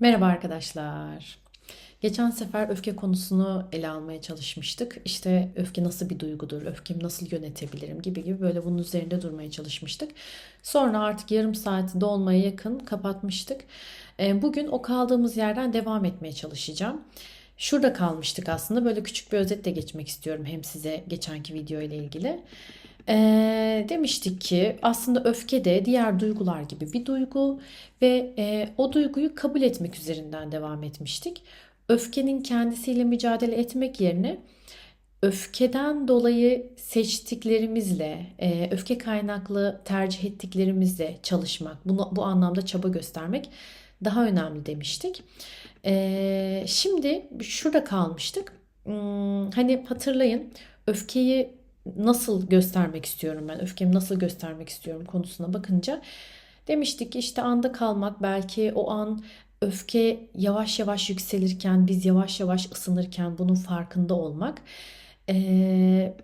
Merhaba arkadaşlar. Geçen sefer öfke konusunu ele almaya çalışmıştık. İşte öfke nasıl bir duygudur, öfkemi nasıl yönetebilirim gibi gibi böyle bunun üzerinde durmaya çalışmıştık. Sonra artık yarım saati dolmaya yakın kapatmıştık. Ee, Bugün o kaldığımız yerden devam etmeye çalışacağım. Şurada kalmıştık aslında. Böyle küçük bir özetle geçmek istiyorum hem size geçenki video ile ilgili. Ee, demiştik ki aslında öfke de diğer duygular gibi bir duygu ve e, o duyguyu kabul etmek üzerinden devam etmiştik. Öfkenin kendisiyle mücadele etmek yerine öfkeden dolayı seçtiklerimizle, e, öfke kaynaklı tercih ettiklerimizle çalışmak, bunu, bu anlamda çaba göstermek daha önemli demiştik. E, şimdi şurada kalmıştık. Hmm, hani hatırlayın öfkeyi nasıl göstermek istiyorum ben, öfkemi nasıl göstermek istiyorum konusuna bakınca demiştik ki işte anda kalmak belki o an öfke yavaş yavaş yükselirken biz yavaş yavaş ısınırken bunun farkında olmak eee,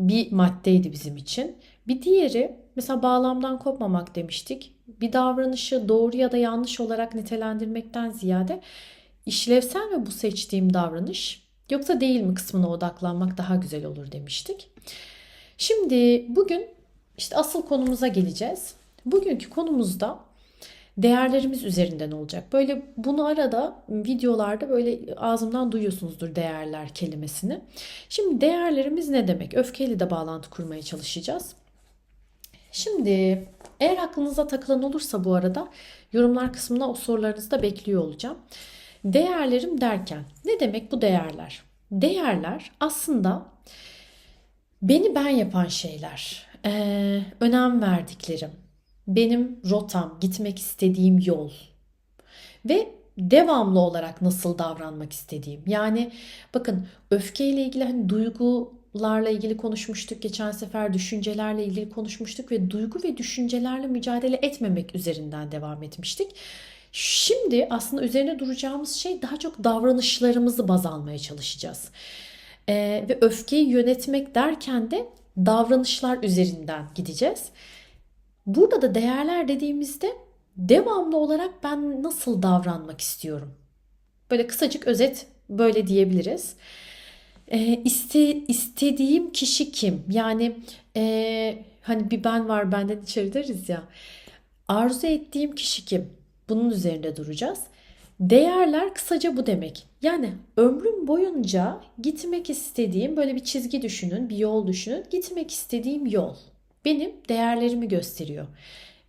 bir maddeydi bizim için. Bir diğeri mesela bağlamdan kopmamak demiştik. Bir davranışı doğru ya da yanlış olarak nitelendirmekten ziyade işlevsel mi bu seçtiğim davranış yoksa değil mi kısmına odaklanmak daha güzel olur demiştik. Şimdi bugün işte asıl konumuza geleceğiz. Bugünkü konumuzda değerlerimiz üzerinden olacak. Böyle bunu arada videolarda böyle ağzımdan duyuyorsunuzdur değerler kelimesini. Şimdi değerlerimiz ne demek? Öfkeyle de bağlantı kurmaya çalışacağız. Şimdi eğer aklınıza takılan olursa bu arada yorumlar kısmına o sorularınızı da bekliyor olacağım. Değerlerim derken ne demek bu değerler? Değerler aslında beni ben yapan şeyler, eee, önem verdiklerim, benim rotam, gitmek istediğim yol ve devamlı olarak nasıl davranmak istediğim. Yani bakın öfkeyle ilgili hani duygularla ilgili konuşmuştuk. Geçen sefer düşüncelerle ilgili konuşmuştuk ve duygu ve düşüncelerle mücadele etmemek üzerinden devam etmiştik. Şimdi aslında üzerine duracağımız şey daha çok davranışlarımızı baz almaya çalışacağız. Ee, ve öfkeyi yönetmek derken de davranışlar üzerinden gideceğiz. Burada da değerler dediğimizde devamlı olarak ben nasıl davranmak istiyorum? Böyle kısacık özet böyle diyebiliriz. Ee, iste, istediğim kişi kim? Yani e, hani bir ben var benden içeri deriz ya. Arzu ettiğim kişi kim? Bunun üzerinde duracağız. Değerler kısaca bu demek. Yani ömrüm boyunca gitmek istediğim böyle bir çizgi düşünün, bir yol düşünün. Gitmek istediğim yol benim değerlerimi gösteriyor.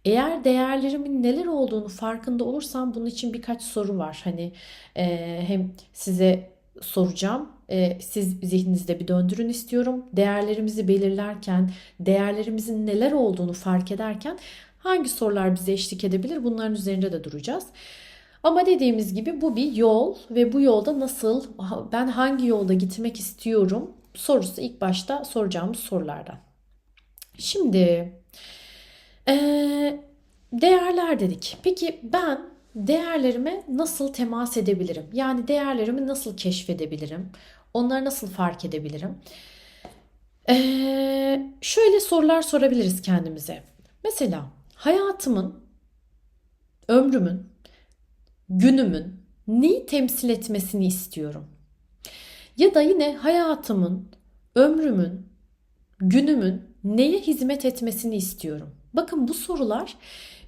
Eğer değerlerimin neler olduğunu farkında olursam bunun için birkaç soru var. Hani e, hem size soracağım. E, siz zihninizde bir döndürün istiyorum. Değerlerimizi belirlerken, değerlerimizin neler olduğunu fark ederken hangi sorular bize eşlik edebilir? Bunların üzerinde de duracağız. Ama dediğimiz gibi bu bir yol ve bu yolda nasıl, ben hangi yolda gitmek istiyorum sorusu ilk başta soracağımız sorulardan. Şimdi değerler dedik. Peki ben değerlerime nasıl temas edebilirim? Yani değerlerimi nasıl keşfedebilirim? Onları nasıl fark edebilirim? Şöyle sorular sorabiliriz kendimize. Mesela hayatımın, ömrümün, günümün neyi temsil etmesini istiyorum? Ya da yine hayatımın, ömrümün, günümün neye hizmet etmesini istiyorum? Bakın bu sorular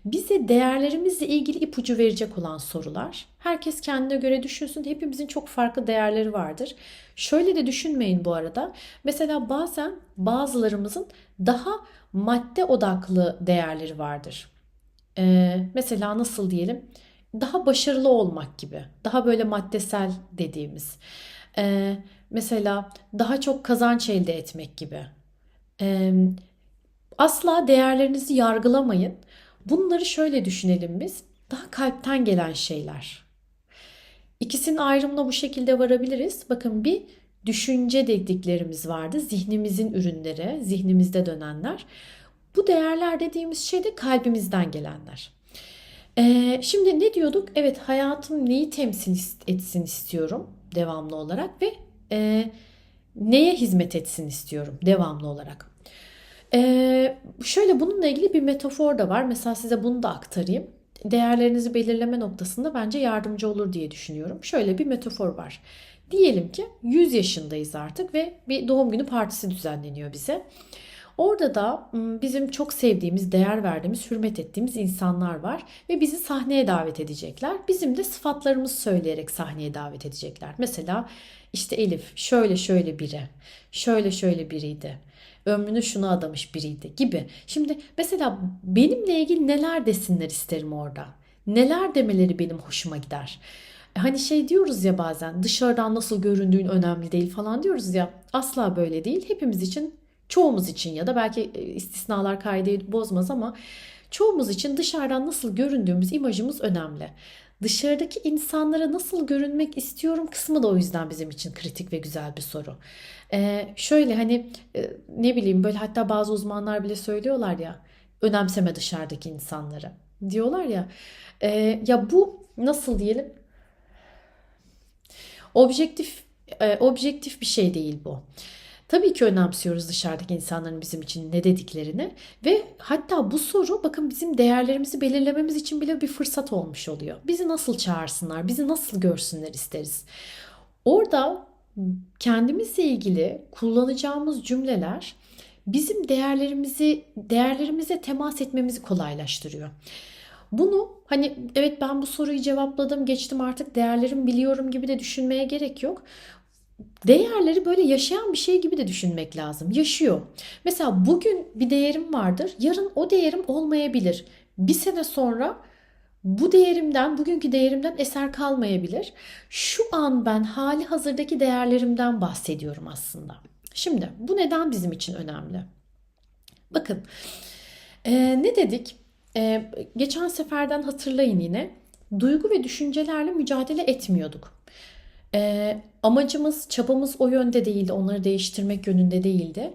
bize değerlerimizle ilgili ipucu verecek olan sorular. Herkes kendine göre düşünsün. Hepimizin çok farklı değerleri vardır. Şöyle de düşünmeyin bu arada. Mesela bazen bazılarımızın daha madde odaklı değerleri vardır. Ee, mesela nasıl diyelim? Daha başarılı olmak gibi. Daha böyle maddesel dediğimiz. Ee, mesela daha çok kazanç elde etmek gibi. Ee, asla değerlerinizi yargılamayın. Bunları şöyle düşünelim biz. Daha kalpten gelen şeyler. İkisinin ayrımına bu şekilde varabiliriz. Bakın bir düşünce dediklerimiz vardı. Zihnimizin ürünleri, zihnimizde dönenler. Bu değerler dediğimiz şey de kalbimizden gelenler. Ee, şimdi ne diyorduk? Evet hayatım neyi temsil etsin istiyorum devamlı olarak ve e, neye hizmet etsin istiyorum devamlı olarak. Ee, şöyle bununla ilgili bir metafor da var. Mesela size bunu da aktarayım. değerlerinizi belirleme noktasında bence yardımcı olur diye düşünüyorum. Şöyle bir metafor var. Diyelim ki 100 yaşındayız artık ve bir doğum günü partisi düzenleniyor bize. Orada da bizim çok sevdiğimiz, değer verdiğimiz, hürmet ettiğimiz insanlar var ve bizi sahneye davet edecekler. Bizim de sıfatlarımızı söyleyerek sahneye davet edecekler. Mesela işte Elif şöyle şöyle biri, şöyle şöyle biriydi. Ömrünü şuna adamış biriydi gibi. Şimdi mesela benimle ilgili neler desinler isterim orada. Neler demeleri benim hoşuma gider. Hani şey diyoruz ya bazen dışarıdan nasıl göründüğün önemli değil falan diyoruz ya. Asla böyle değil. Hepimiz için çoğumuz için ya da belki istisnalar kaideyi bozmaz ama çoğumuz için dışarıdan nasıl göründüğümüz imajımız önemli. Dışarıdaki insanlara nasıl görünmek istiyorum kısmı da o yüzden bizim için kritik ve güzel bir soru. Ee, şöyle hani e, ne bileyim böyle hatta bazı uzmanlar bile söylüyorlar ya önemseme dışarıdaki insanları diyorlar ya. E, ya bu nasıl diyelim objektif e, objektif bir şey değil bu. Tabii ki önemsiyoruz dışarıdaki insanların bizim için ne dediklerini ve hatta bu soru bakın bizim değerlerimizi belirlememiz için bile bir fırsat olmuş oluyor. Bizi nasıl çağırsınlar, bizi nasıl görsünler isteriz. Orada kendimizle ilgili kullanacağımız cümleler bizim değerlerimizi değerlerimize temas etmemizi kolaylaştırıyor. Bunu hani evet ben bu soruyu cevapladım, geçtim artık değerlerimi biliyorum gibi de düşünmeye gerek yok değerleri böyle yaşayan bir şey gibi de düşünmek lazım. Yaşıyor. Mesela bugün bir değerim vardır. Yarın o değerim olmayabilir. Bir sene sonra bu değerimden, bugünkü değerimden eser kalmayabilir. Şu an ben hali hazırdaki değerlerimden bahsediyorum aslında. Şimdi bu neden bizim için önemli? Bakın e, ne dedik? E, geçen seferden hatırlayın yine. Duygu ve düşüncelerle mücadele etmiyorduk. E, amacımız, çabamız o yönde değildi. Onları değiştirmek yönünde değildi.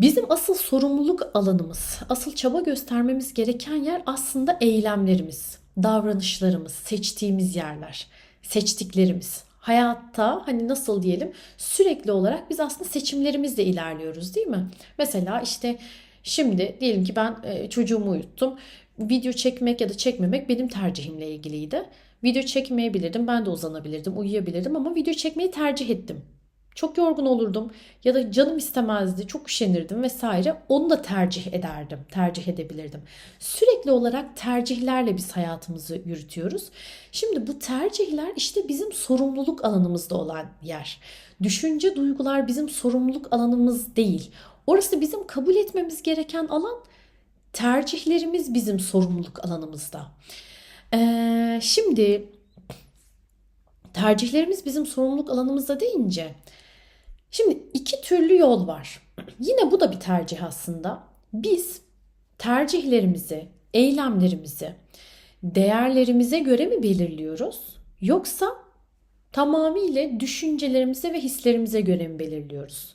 Bizim asıl sorumluluk alanımız, asıl çaba göstermemiz gereken yer aslında eylemlerimiz, davranışlarımız, seçtiğimiz yerler, seçtiklerimiz. Hayatta hani nasıl diyelim sürekli olarak biz aslında seçimlerimizle ilerliyoruz değil mi? Mesela işte şimdi diyelim ki ben çocuğumu uyuttum. Video çekmek ya da çekmemek benim tercihimle ilgiliydi. Video çekmeyebilirdim. Ben de uzanabilirdim, uyuyabilirdim ama video çekmeyi tercih ettim. Çok yorgun olurdum ya da canım istemezdi, çok üşenirdim vesaire. Onu da tercih ederdim, tercih edebilirdim. Sürekli olarak tercihlerle biz hayatımızı yürütüyoruz. Şimdi bu tercihler işte bizim sorumluluk alanımızda olan yer. Düşünce, duygular bizim sorumluluk alanımız değil. Orası bizim kabul etmemiz gereken alan. Tercihlerimiz bizim sorumluluk alanımızda. Ee, şimdi tercihlerimiz bizim sorumluluk alanımızda deyince şimdi iki türlü yol var. Yine bu da bir tercih aslında. Biz tercihlerimizi, eylemlerimizi değerlerimize göre mi belirliyoruz? Yoksa tamamıyla düşüncelerimize ve hislerimize göre mi belirliyoruz?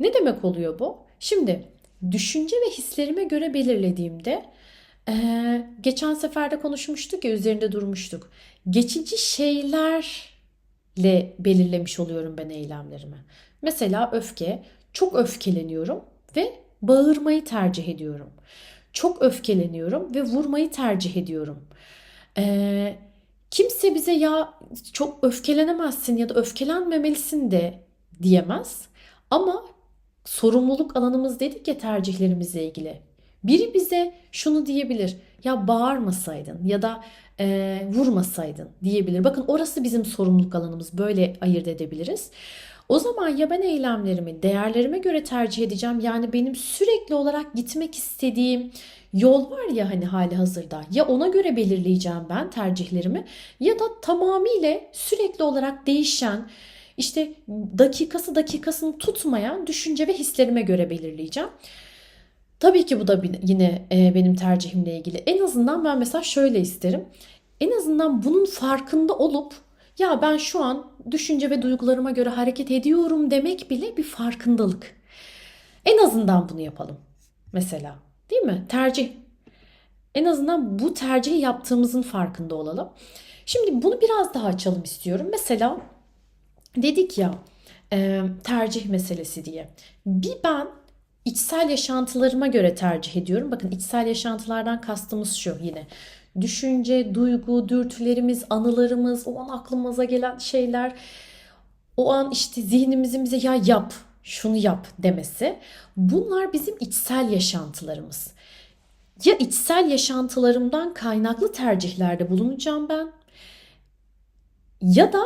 Ne demek oluyor bu? Şimdi düşünce ve hislerime göre belirlediğimde ee, geçen seferde konuşmuştuk ya üzerinde durmuştuk. Geçici şeylerle belirlemiş oluyorum ben eylemlerimi. Mesela öfke. Çok öfkeleniyorum ve bağırmayı tercih ediyorum. Çok öfkeleniyorum ve vurmayı tercih ediyorum. Ee, kimse bize ya çok öfkelenemezsin ya da öfkelenmemelisin de diyemez. Ama sorumluluk alanımız dedik ya tercihlerimizle ilgili. Biri bize şunu diyebilir. Ya bağırmasaydın ya da e, vurmasaydın diyebilir. Bakın orası bizim sorumluluk alanımız. Böyle ayırt edebiliriz. O zaman ya ben eylemlerimi değerlerime göre tercih edeceğim. Yani benim sürekli olarak gitmek istediğim yol var ya hani hali hazırda. Ya ona göre belirleyeceğim ben tercihlerimi ya da tamamıyla sürekli olarak değişen işte dakikası dakikasını tutmayan düşünce ve hislerime göre belirleyeceğim. Tabii ki bu da yine e, benim tercihimle ilgili. En azından ben mesela şöyle isterim. En azından bunun farkında olup ya ben şu an düşünce ve duygularıma göre hareket ediyorum demek bile bir farkındalık. En azından bunu yapalım. Mesela değil mi? Tercih. En azından bu tercihi yaptığımızın farkında olalım. Şimdi bunu biraz daha açalım istiyorum. Mesela dedik ya tercih meselesi diye. Bir ben içsel yaşantılarıma göre tercih ediyorum. Bakın içsel yaşantılardan kastımız şu yine. düşünce, duygu, dürtülerimiz, anılarımız, o an aklımıza gelen şeyler, o an işte zihnimizin bize ya yap, şunu yap demesi. Bunlar bizim içsel yaşantılarımız. Ya içsel yaşantılarımdan kaynaklı tercihlerde bulunacağım ben ya da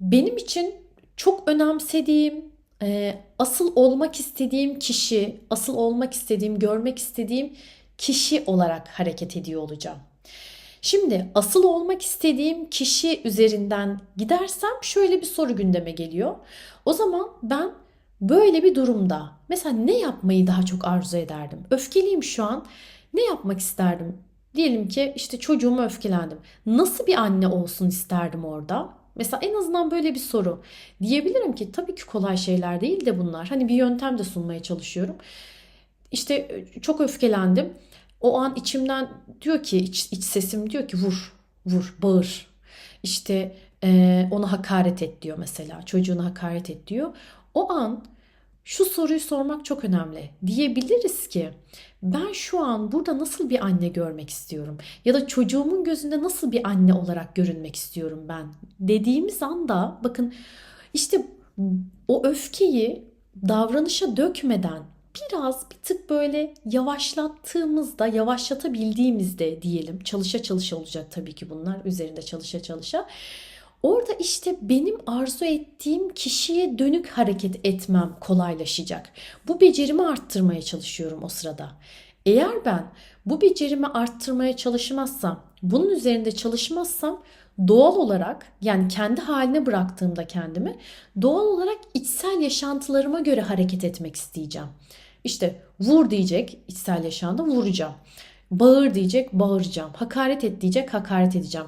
benim için çok önemsediğim, e, asıl olmak istediğim kişi, asıl olmak istediğim, görmek istediğim kişi olarak hareket ediyor olacağım. Şimdi asıl olmak istediğim kişi üzerinden gidersem şöyle bir soru gündeme geliyor. O zaman ben böyle bir durumda mesela ne yapmayı daha çok arzu ederdim? Öfkeliyim şu an. Ne yapmak isterdim? Diyelim ki işte çocuğuma öfkelendim. Nasıl bir anne olsun isterdim orada? Mesela en azından böyle bir soru. Diyebilirim ki tabii ki kolay şeyler değil de bunlar. Hani bir yöntem de sunmaya çalışıyorum. İşte çok öfkelendim. O an içimden diyor ki iç, iç sesim diyor ki vur, vur, bağır. İşte e, ona hakaret et diyor mesela. Çocuğuna hakaret et diyor. O an şu soruyu sormak çok önemli. Diyebiliriz ki ben şu an burada nasıl bir anne görmek istiyorum ya da çocuğumun gözünde nasıl bir anne olarak görünmek istiyorum ben dediğimiz anda bakın işte o öfkeyi davranışa dökmeden biraz bir tık böyle yavaşlattığımızda, yavaşlatabildiğimizde diyelim. Çalışa çalışa olacak tabii ki bunlar. Üzerinde çalışa çalışa. Orada işte benim arzu ettiğim kişiye dönük hareket etmem kolaylaşacak. Bu becerimi arttırmaya çalışıyorum o sırada. Eğer ben bu becerimi arttırmaya çalışmazsam, bunun üzerinde çalışmazsam doğal olarak yani kendi haline bıraktığımda kendimi doğal olarak içsel yaşantılarıma göre hareket etmek isteyeceğim. İşte vur diyecek içsel yaşamda vuracağım. Bağır diyecek bağıracağım. Hakaret et diyecek hakaret edeceğim.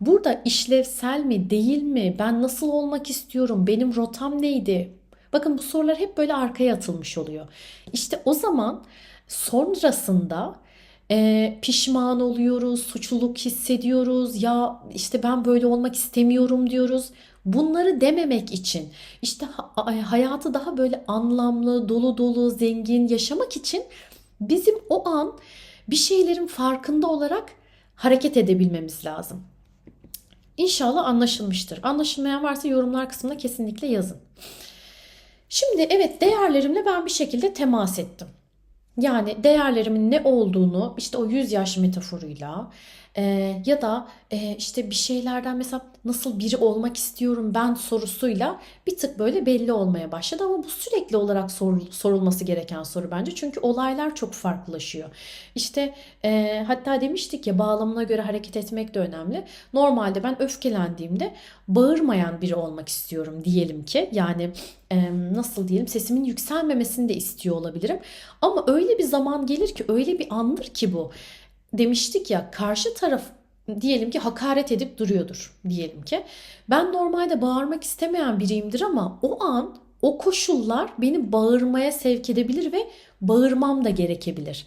Burada işlevsel mi değil mi? Ben nasıl olmak istiyorum? Benim rotam neydi? Bakın bu sorular hep böyle arkaya atılmış oluyor. İşte o zaman sonrasında e, pişman oluyoruz, suçluluk hissediyoruz. Ya işte ben böyle olmak istemiyorum diyoruz. Bunları dememek için işte hayatı daha böyle anlamlı, dolu dolu, zengin yaşamak için bizim o an bir şeylerin farkında olarak hareket edebilmemiz lazım. İnşallah anlaşılmıştır. Anlaşılmayan varsa yorumlar kısmına kesinlikle yazın. Şimdi evet değerlerimle ben bir şekilde temas ettim. Yani değerlerimin ne olduğunu işte o 100 yaş metaforuyla ya da e, işte bir şeylerden mesela nasıl biri olmak istiyorum ben sorusuyla bir tık böyle belli olmaya başladı. Ama bu sürekli olarak sor, sorulması gereken soru bence. Çünkü olaylar çok farklılaşıyor. İşte e, hatta demiştik ya bağlamına göre hareket etmek de önemli. Normalde ben öfkelendiğimde bağırmayan biri olmak istiyorum diyelim ki. Yani e, nasıl diyelim sesimin yükselmemesini de istiyor olabilirim. Ama öyle bir zaman gelir ki öyle bir andır ki bu demiştik ya karşı taraf diyelim ki hakaret edip duruyordur diyelim ki. Ben normalde bağırmak istemeyen biriyimdir ama o an o koşullar beni bağırmaya sevk edebilir ve bağırmam da gerekebilir.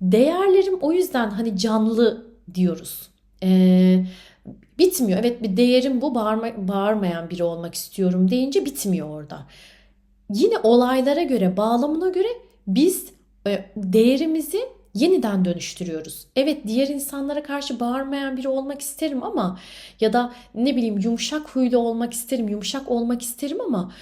Değerlerim o yüzden hani canlı diyoruz. Ee, bitmiyor. Evet bir değerim bu bağırma, bağırmayan biri olmak istiyorum deyince bitmiyor orada. Yine olaylara göre bağlamına göre biz e, değerimizi yeniden dönüştürüyoruz. Evet diğer insanlara karşı bağırmayan biri olmak isterim ama ya da ne bileyim yumuşak huylu olmak isterim, yumuşak olmak isterim ama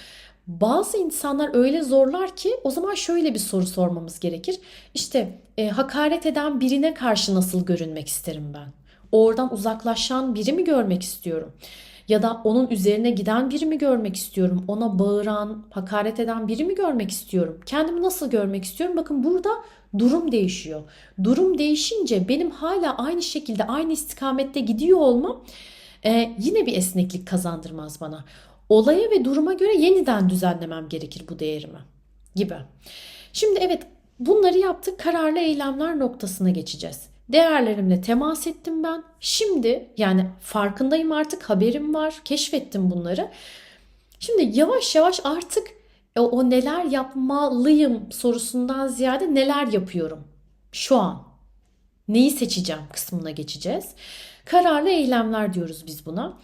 bazı insanlar öyle zorlar ki o zaman şöyle bir soru sormamız gerekir. İşte e, hakaret eden birine karşı nasıl görünmek isterim ben? Oradan uzaklaşan biri mi görmek istiyorum? Ya da onun üzerine giden biri mi görmek istiyorum? Ona bağıran, hakaret eden biri mi görmek istiyorum? Kendimi nasıl görmek istiyorum? Bakın burada durum değişiyor. Durum değişince benim hala aynı şekilde aynı istikamette gidiyor olmam e, yine bir esneklik kazandırmaz bana. Olaya ve duruma göre yeniden düzenlemem gerekir bu değerimi gibi. Şimdi evet bunları yaptık kararlı eylemler noktasına geçeceğiz. Değerlerimle temas ettim ben. Şimdi yani farkındayım artık haberim var. Keşfettim bunları. Şimdi yavaş yavaş artık o, o neler yapmalıyım sorusundan ziyade neler yapıyorum şu an. Neyi seçeceğim kısmına geçeceğiz. Kararlı eylemler diyoruz biz buna.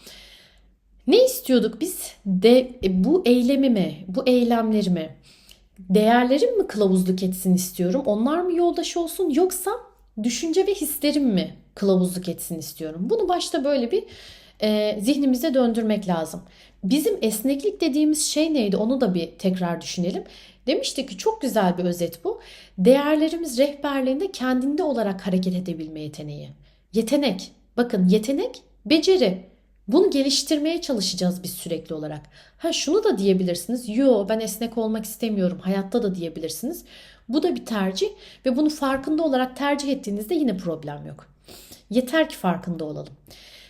Ne istiyorduk biz? De e, bu eylemimi, bu eylemlerimi değerlerim mi kılavuzluk etsin istiyorum? Onlar mı yoldaş olsun yoksa düşünce ve hislerim mi kılavuzluk etsin istiyorum. Bunu başta böyle bir e, zihnimize döndürmek lazım. Bizim esneklik dediğimiz şey neydi onu da bir tekrar düşünelim. Demiştik ki çok güzel bir özet bu. Değerlerimiz rehberliğinde kendinde olarak hareket edebilme yeteneği. Yetenek. Bakın yetenek, beceri. Bunu geliştirmeye çalışacağız biz sürekli olarak. Ha şunu da diyebilirsiniz. Yo ben esnek olmak istemiyorum. Hayatta da diyebilirsiniz. Bu da bir tercih ve bunu farkında olarak tercih ettiğinizde yine problem yok. Yeter ki farkında olalım.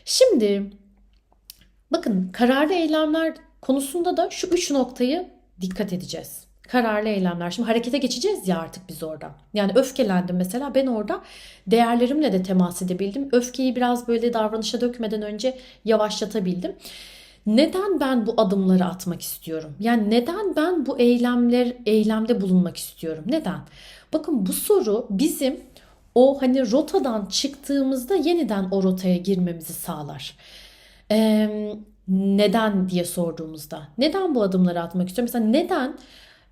Şimdi bakın kararlı eylemler konusunda da şu üç noktayı dikkat edeceğiz. Kararlı eylemler. Şimdi harekete geçeceğiz ya artık biz orada. Yani öfkelendim mesela ben orada değerlerimle de temas edebildim. Öfkeyi biraz böyle davranışa dökmeden önce yavaşlatabildim. Neden ben bu adımları atmak istiyorum? Yani neden ben bu eylemler eylemde bulunmak istiyorum? Neden? Bakın bu soru bizim o hani rotadan çıktığımızda yeniden o rotaya girmemizi sağlar. Ee, neden diye sorduğumuzda neden bu adımları atmak istiyorum? Mesela neden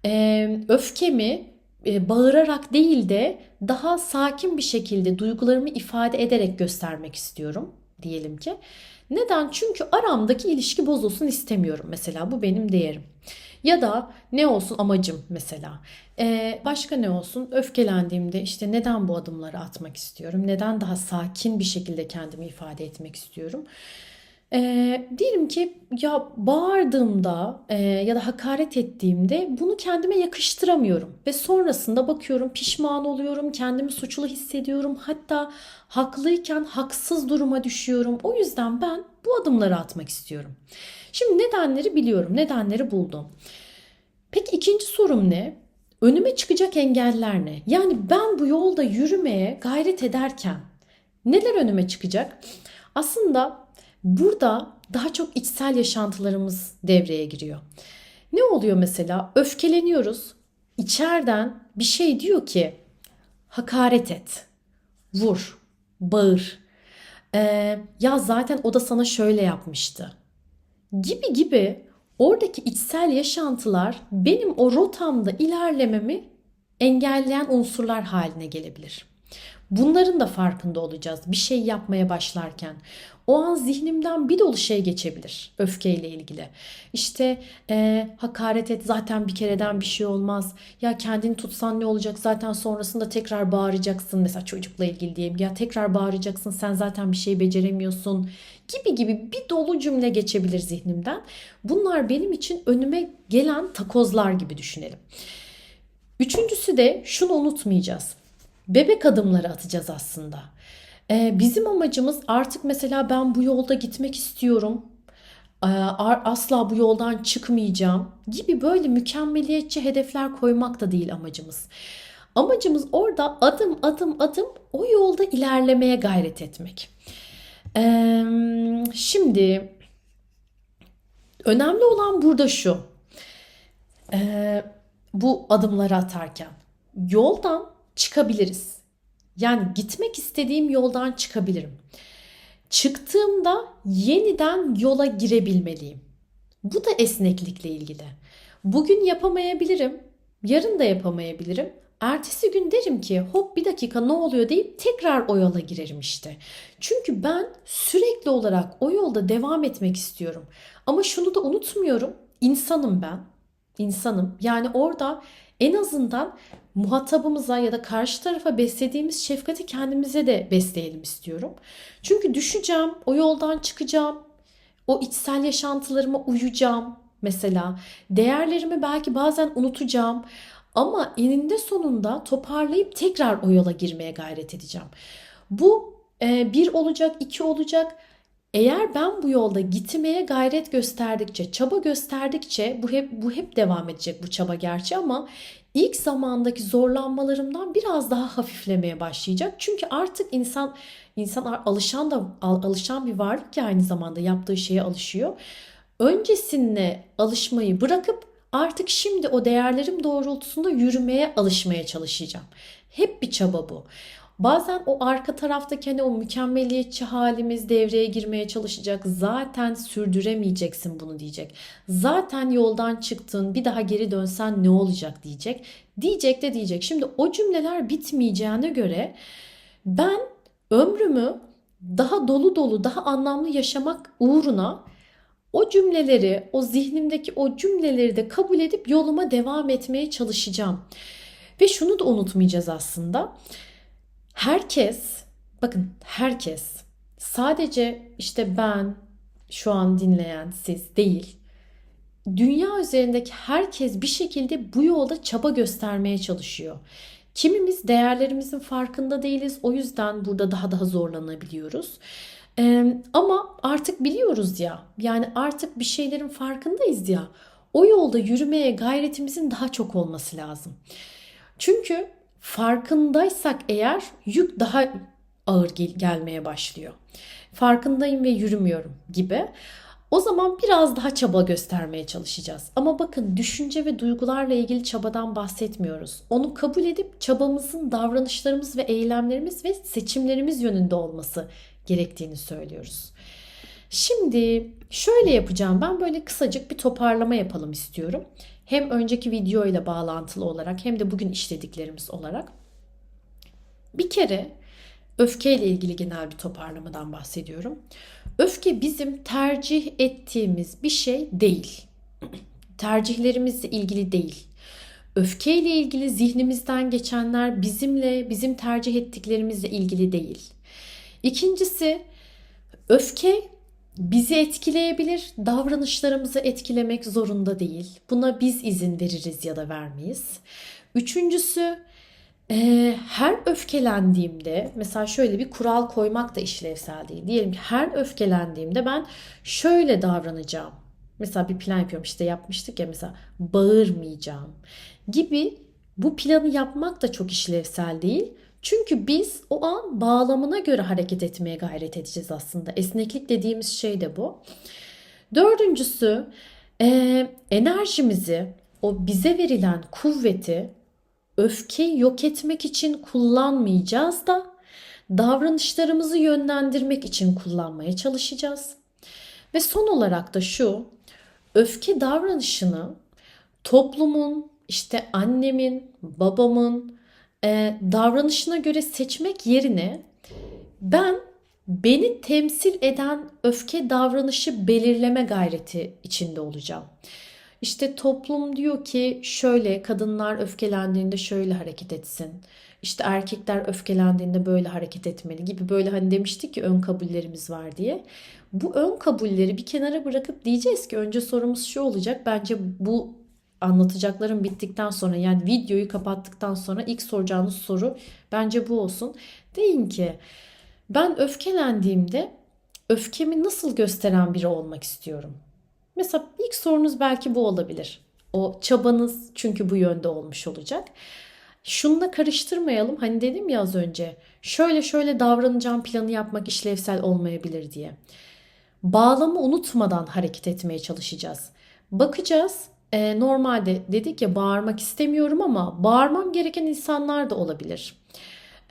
e, öfkemi e, bağırarak değil de daha sakin bir şekilde duygularımı ifade ederek göstermek istiyorum diyelim ki. Neden? Çünkü aramdaki ilişki bozulsun istemiyorum mesela. Bu benim değerim. Ya da ne olsun amacım mesela. Ee, başka ne olsun? Öfkelendiğimde işte neden bu adımları atmak istiyorum? Neden daha sakin bir şekilde kendimi ifade etmek istiyorum? Ee, diyelim ki ya bağırdığımda e, ya da hakaret ettiğimde bunu kendime yakıştıramıyorum ve sonrasında bakıyorum pişman oluyorum, kendimi suçlu hissediyorum. Hatta haklıyken haksız duruma düşüyorum. O yüzden ben bu adımları atmak istiyorum. Şimdi nedenleri biliyorum, nedenleri buldum. Peki ikinci sorum ne? Önüme çıkacak engeller ne? Yani ben bu yolda yürümeye gayret ederken neler önüme çıkacak? Aslında Burada daha çok içsel yaşantılarımız devreye giriyor. Ne oluyor mesela? Öfkeleniyoruz. İçeriden bir şey diyor ki hakaret et, vur, bağır. Ee, ya zaten o da sana şöyle yapmıştı. Gibi gibi oradaki içsel yaşantılar benim o rotamda ilerlememi engelleyen unsurlar haline gelebilir. Bunların da farkında olacağız bir şey yapmaya başlarken. O an zihnimden bir dolu şey geçebilir öfkeyle ilgili. İşte e, hakaret et zaten bir kereden bir şey olmaz. Ya kendini tutsan ne olacak zaten sonrasında tekrar bağıracaksın. Mesela çocukla ilgili diyeyim ya tekrar bağıracaksın sen zaten bir şey beceremiyorsun gibi gibi bir dolu cümle geçebilir zihnimden. Bunlar benim için önüme gelen takozlar gibi düşünelim. Üçüncüsü de şunu unutmayacağız bebek adımları atacağız aslında. Ee, bizim amacımız artık mesela ben bu yolda gitmek istiyorum. Ee, asla bu yoldan çıkmayacağım gibi böyle mükemmeliyetçi hedefler koymak da değil amacımız. Amacımız orada adım adım adım o yolda ilerlemeye gayret etmek. Ee, şimdi önemli olan burada şu. Ee, bu adımları atarken yoldan çıkabiliriz. Yani gitmek istediğim yoldan çıkabilirim. Çıktığımda yeniden yola girebilmeliyim. Bu da esneklikle ilgili. Bugün yapamayabilirim, yarın da yapamayabilirim. Ertesi gün derim ki hop bir dakika ne oluyor deyip tekrar o yola girerim işte. Çünkü ben sürekli olarak o yolda devam etmek istiyorum. Ama şunu da unutmuyorum. İnsanım ben. İnsanım. Yani orada en azından muhatabımıza ya da karşı tarafa beslediğimiz şefkati kendimize de besleyelim istiyorum. Çünkü düşeceğim, o yoldan çıkacağım, o içsel yaşantılarıma uyacağım mesela. Değerlerimi belki bazen unutacağım ama eninde sonunda toparlayıp tekrar o yola girmeye gayret edeceğim. Bu e, bir olacak, iki olacak. Eğer ben bu yolda gitmeye gayret gösterdikçe, çaba gösterdikçe bu hep bu hep devam edecek bu çaba gerçi ama ilk zamandaki zorlanmalarımdan biraz daha hafiflemeye başlayacak. Çünkü artık insan insan alışan da alışan bir varlık ya aynı zamanda yaptığı şeye alışıyor. Öncesinde alışmayı bırakıp artık şimdi o değerlerim doğrultusunda yürümeye alışmaya çalışacağım. Hep bir çaba bu. Bazen o arka taraftaki hani o mükemmeliyetçi halimiz devreye girmeye çalışacak. Zaten sürdüremeyeceksin bunu diyecek. Zaten yoldan çıktın bir daha geri dönsen ne olacak diyecek. Diyecek de diyecek. Şimdi o cümleler bitmeyeceğine göre Ben ömrümü daha dolu dolu, daha anlamlı yaşamak uğruna o cümleleri, o zihnimdeki o cümleleri de kabul edip yoluma devam etmeye çalışacağım. Ve şunu da unutmayacağız aslında. Herkes, bakın herkes sadece işte ben, şu an dinleyen siz değil. Dünya üzerindeki herkes bir şekilde bu yolda çaba göstermeye çalışıyor. Kimimiz değerlerimizin farkında değiliz. O yüzden burada daha daha zorlanabiliyoruz. Ee, ama artık biliyoruz ya. Yani artık bir şeylerin farkındayız ya. O yolda yürümeye gayretimizin daha çok olması lazım. Çünkü farkındaysak eğer yük daha ağır gel- gelmeye başlıyor. Farkındayım ve yürümüyorum gibi. O zaman biraz daha çaba göstermeye çalışacağız. Ama bakın düşünce ve duygularla ilgili çabadan bahsetmiyoruz. Onu kabul edip çabamızın davranışlarımız ve eylemlerimiz ve seçimlerimiz yönünde olması gerektiğini söylüyoruz. Şimdi şöyle yapacağım. Ben böyle kısacık bir toparlama yapalım istiyorum. Hem önceki video ile bağlantılı olarak hem de bugün işlediklerimiz olarak. Bir kere öfkeyle ilgili genel bir toparlamadan bahsediyorum. Öfke bizim tercih ettiğimiz bir şey değil. Tercihlerimizle ilgili değil. Öfkeyle ilgili zihnimizden geçenler bizimle, bizim tercih ettiklerimizle ilgili değil. İkincisi, öfke bizi etkileyebilir, davranışlarımızı etkilemek zorunda değil. Buna biz izin veririz ya da vermeyiz. Üçüncüsü, ee, her öfkelendiğimde mesela şöyle bir kural koymak da işlevsel değil. Diyelim ki her öfkelendiğimde ben şöyle davranacağım. Mesela bir plan yapıyorum işte yapmıştık ya mesela bağırmayacağım gibi bu planı yapmak da çok işlevsel değil. Çünkü biz o an bağlamına göre hareket etmeye gayret edeceğiz aslında. Esneklik dediğimiz şey de bu. Dördüncüsü e, enerjimizi, o bize verilen kuvveti öfkeyi yok etmek için kullanmayacağız da davranışlarımızı yönlendirmek için kullanmaya çalışacağız. Ve son olarak da şu, öfke davranışını toplumun, işte annemin, babamın e, davranışına göre seçmek yerine ben beni temsil eden öfke davranışı belirleme gayreti içinde olacağım. İşte toplum diyor ki şöyle kadınlar öfkelendiğinde şöyle hareket etsin. İşte erkekler öfkelendiğinde böyle hareket etmeli gibi böyle hani demiştik ki ön kabullerimiz var diye. Bu ön kabulleri bir kenara bırakıp diyeceğiz ki önce sorumuz şu olacak. Bence bu anlatacaklarım bittikten sonra yani videoyu kapattıktan sonra ilk soracağınız soru bence bu olsun. Deyin ki ben öfkelendiğimde öfkemi nasıl gösteren biri olmak istiyorum? Mesela ilk sorunuz belki bu olabilir. O çabanız çünkü bu yönde olmuş olacak. Şununla karıştırmayalım. Hani dedim ya az önce şöyle şöyle davranacağım planı yapmak işlevsel olmayabilir diye. Bağlamı unutmadan hareket etmeye çalışacağız. Bakacağız. E, normalde dedik ya bağırmak istemiyorum ama bağırmam gereken insanlar da olabilir.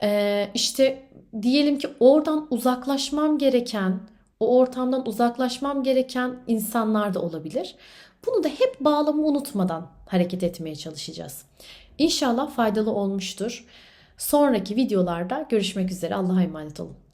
E, işte diyelim ki oradan uzaklaşmam gereken o ortamdan uzaklaşmam gereken insanlar da olabilir. Bunu da hep bağlamı unutmadan hareket etmeye çalışacağız. İnşallah faydalı olmuştur. Sonraki videolarda görüşmek üzere. Allah'a emanet olun.